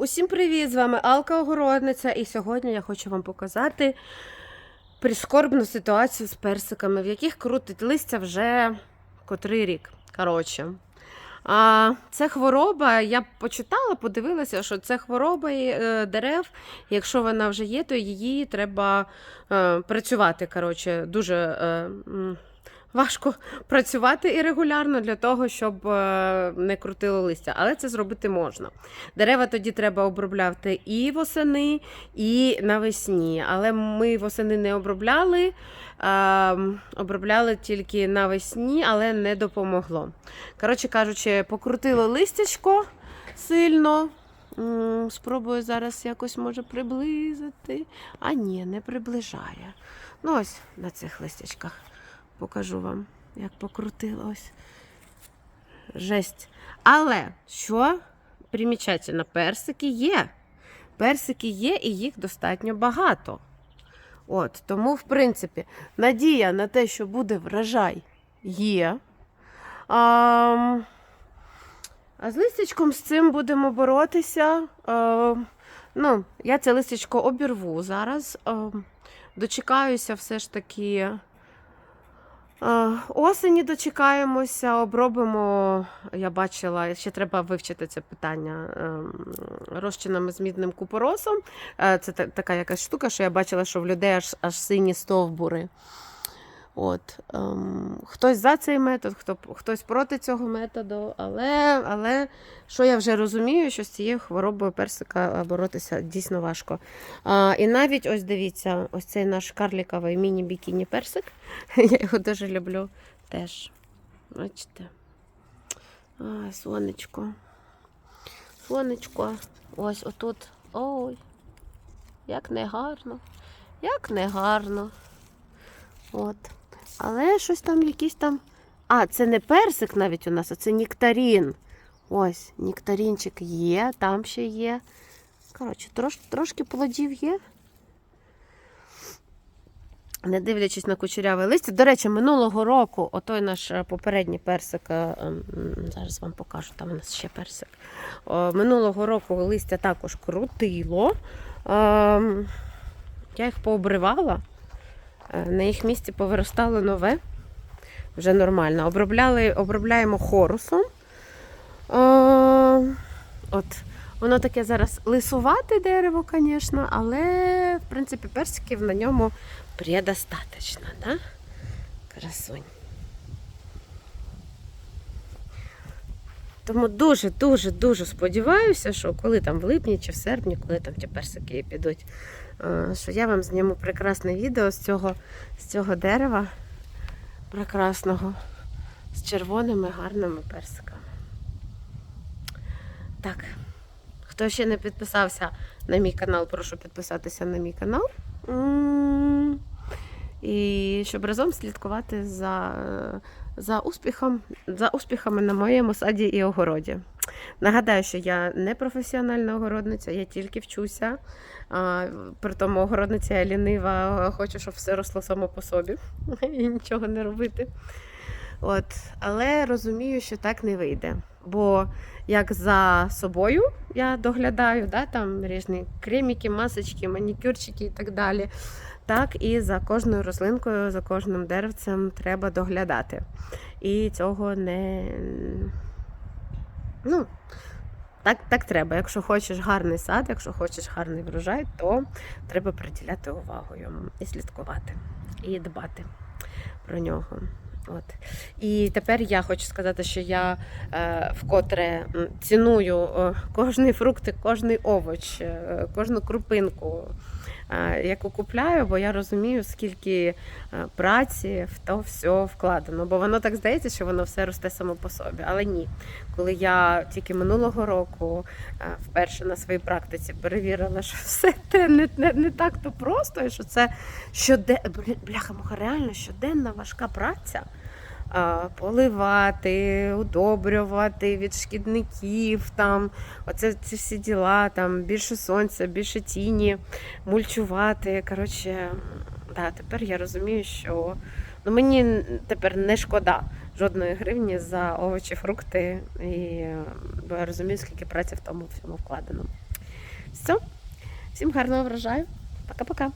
Усім привіт! З вами Алка Огородниця, і сьогодні я хочу вам показати прискорбну ситуацію з персиками, в яких крутить листя вже котрий рік. Коротше. А, це хвороба. Я почитала, подивилася, що це хвороба е, дерев. Якщо вона вже є, то її треба е, працювати. Коротше, дуже е, важко працювати і регулярно для того, щоб е, не крутило листя. Але це зробити можна. Дерева тоді треба обробляти і восени, і навесні. Але ми восени не обробляли, обробляли тільки навесні, але не допомогло. Коротше кажучи, покрутило листячко сильно. Спробую зараз якось може приблизити. А ні, не приближає. Ну, ось на цих листячках покажу вам, як покрутило ось. Жесть. Але що примічательно, персики є. Персики є і їх достатньо багато. От, тому, в принципі, надія на те, що буде врожай, є. А, а з листячком з цим будемо боротися. А, ну, я це листячко обірву зараз. А, дочекаюся все ж таки. Осені дочекаємося, обробимо. Я бачила, ще треба вивчити це питання ем, розчинами з мідним купоросом. Е, Це така якась штука, що я бачила, що в людей аж, аж сині стовбури. От, ем, хтось за цей метод, хто, хтось проти цього методу, але, але що я вже розумію, що з цією хворобою персика боротися дійсно важко. А, і навіть ось дивіться, ось цей наш карліковий міні-бікіні персик. Я його дуже люблю теж. Бачите? А, сонечко. Сонечко. Ось отут. Ой. Як негарно. Як негарно. От. Але щось там якийсь там. А, це не персик навіть у нас, а це нектарін. Ось, нектарінчик є, там ще є. Коротше, трош, трошки плодів є. Не дивлячись на кучеряве листя. До речі, минулого року, отой наш е, попередній персик, е, зараз вам покажу, там у нас ще персик. Минулого року листя також крутило. Ем, Я їх пообривала. Е, На їх місці повиростало нове. Вже нормально. Обробляли, обробляємо хорусом. О, От. Воно таке зараз лисувате дерево, звісно, але, в принципі, персиків на ньому предостаточно, да? Красунь. Тому дуже-дуже дуже сподіваюся, що коли там в липні чи в серпні, коли там ті персики підуть, е, що я вам зніму прекрасне відео з цього, з цього дерева прекрасного, з червоними гарними персиками. Так, хто ще не підписався на мій канал, прошу підписатися на мій канал. М, Щоб разом слідкувати за, за, успіхом, за успіхами на моєму саді і огороді. Нагадаю, що я не професіональна огородниця, я тільки вчуся. А, при тому огородниця я лінива, хочу, щоб все росло само по собі і нічого не робити. От. Але розумію, що так не вийде. Бо як за собою я доглядаю, да, там різні креміки, масочки, манікюрчики і так далі. Так і за кожною рослинкою, за кожним деревцем треба доглядати. І цього не. Ну, так, так треба. Якщо хочеш гарний сад, якщо хочеш гарний врожай, то треба приділяти увагу йому і слідкувати, і дбати про нього. От. І тепер я хочу сказати, що я е, вкотре ціную е, кожний фрукт, кожний овоч, е, кожну крупинку, е, яку купляю, бо я розумію, скільки е, праці в то все вкладено. Бо воно так здається, що воно все росте само по собі. Але ні. Коли я тільки минулого року е, вперше на своїй практиці перевірила, що все те не, не, не так то просто, і що це щоде... бляха реально щоденна важка праця. Поливати, удобрювати від шкідників, там, оце ці всі діла, там, більше сонця, більше тіні, мульчувати. Коротше, да, тепер я розумію, що ну, мені тепер не шкода жодної гривні за овочі, фрукти, і, бо я розумію, скільки праці в тому всьому вкладено. Все, всім гарного врожаю. Пока-пока.